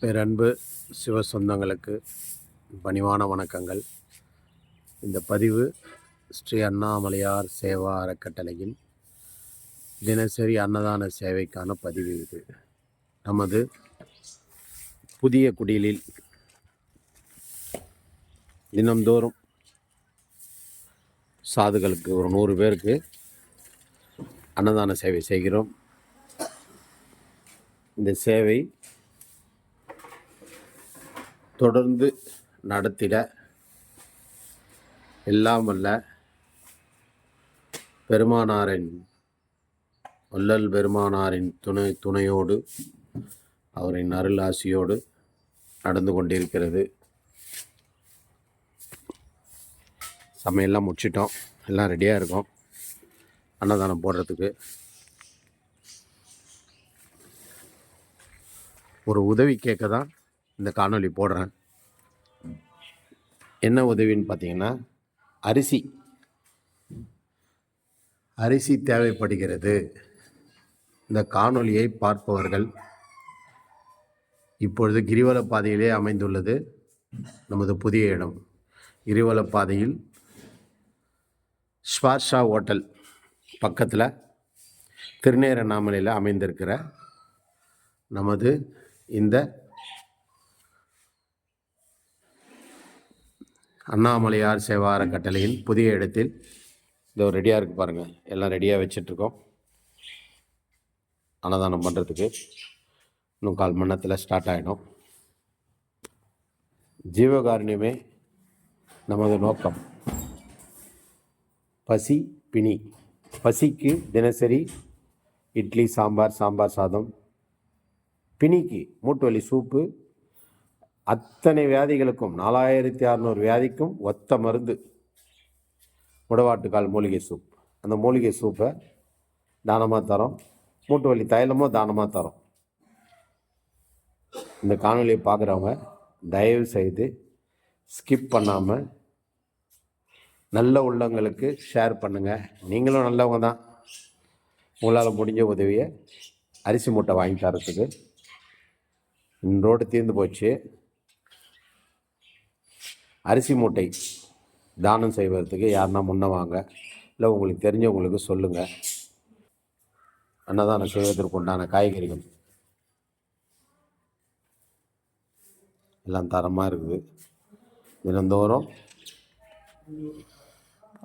பேரன்பு சிவ சொந்தங்களுக்கு பணிவான வணக்கங்கள். இந்த பதிவு ஸ்ரீ அண்ணாமலையார் சேவா அறக்கட்டளையின் தினசரி அன்னதான சேவைக்கான பதிவு இது. நமது புதிய குடிலில் தினம்தோறும் சாதுகளுக்கு ஒரு நூறு பேருக்கு அன்னதான சேவை செய்கிறோம். இந்த சேவை தொடர்ந்து நடத்திட எல்லாம் வல்ல பெருமானாரின் வள்ளல் பெருமானாரின் துணை துணையோடு அவரின் அருள் ஆசியோடு நடந்து கொண்டிருக்கிறது. சமையல்லாம் முடிச்சிட்டோம். எல்லாம் ரெடியாக இருக்கும். அன்னதானம் போடுறதுக்கு. ஒரு உதவி கேட்க தான் இந்த காணொலி போடுறேன். என்ன உதவின்னு பார்த்தீங்கன்னா அரிசி. அரிசி தேவைப்படுகிறது. இந்த காணொளியை பார்ப்பவர்கள் இப்பொழுது கிரிவல பாதையிலே அமைந்துள்ளது. நமது புதிய இடம். கிரிவல பாதையில் ஸ்வாஷா ஹோட்டல் பக்கத்தில் திருநேரநாமலையில் அமைந்திருக்கிற நமது இந்த அண்ணாமலையார் சேவார கட்டளையின் புதிய இடத்தில் இதோ ரெடியாக இருக்குது பாருங்கள் எல்லாம் ரெடியாக வச்சிட்ருக்கோம். அன்னதானம் பண்ணுறதுக்கு இன்னும் கால் மணி நேரத்தில் ஸ்டார்ட் ஆகிடும் ஜீவகாருண்யமே நமது நோக்கம். பசி பிணி. பசிக்கு தினசரி இட்லி சாம்பார் சாம்பார் சாதம். பிணிக்கு மூட்டு வலி சூப்பு அத்தனை வியாதிகளுக்கும் நாலாயிரத்தி அறநூறு வியாதிக்கும் ஒத்த மருந்து. முடவாட்டுக்கால் மூலிகை சூப். அந்த மூலிகை சூப்பை தானமாக தரோம். மூட்டு வலி தைலமும் தானமாக தரோம். இந்த காணொலியை பார்க்குறவங்க தயவு செய்து ஸ்கிப் பண்ணாமல் நல்ல உள்ளங்களுக்கு ஷேர் பண்ணுங்கள் நீங்களும் நல்லவங்க தான். உங்களால் முடிஞ்ச உதவியை அரிசி மூட்டை வாங்கி தரத்துக்கு. இன்றோடு தீர்ந்து போச்சு. அரிசி மூட்டை தானம் செய்வதற்கு யாருன்னா முன்ன வாங்க. இல்லை உங்களுக்கு தெரிஞ்சவங்களுக்கு சொல்லுங்கள் அன்னதானம் செய்வதற்கு உண்டான காய்கறிகள். எல்லாம் தரமாக இருக்குது. தினந்தோறும்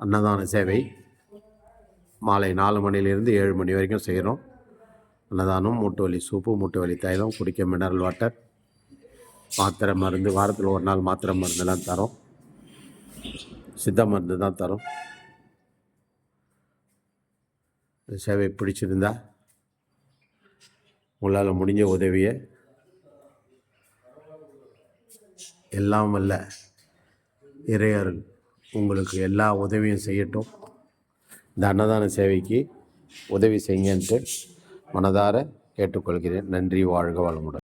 அன்னதான சேவை மாலை நாலு மணிலேருந்து ஏழு மணி வரைக்கும் செய்கிறோம் அன்னதானம் மூட்டு வலி சூப்பு மூட்டு வலி தைலம் குடிக்க மினரல் வாட்டர் மாத்திரை மருந்து வாரத்தில் ஒரு நாள் மாத்திரை மருந்தெல்லாம் தரோம். சித்த மருந்து தான் தரோம். சேவை பிடிச்சிருந்தா உங்களால் முடிஞ்ச உதவியை எல்லாம் வல்ல இறையருள் உங்களுக்கு எல்லா உதவியும் செய்யட்டும். இந்த அன்னதான சேவைக்கு உதவி செய்யுங்கன்ட்டு மனதார கேட்டுக்கொள்கிறேன். நன்றி வாழ்க வளமுடன்.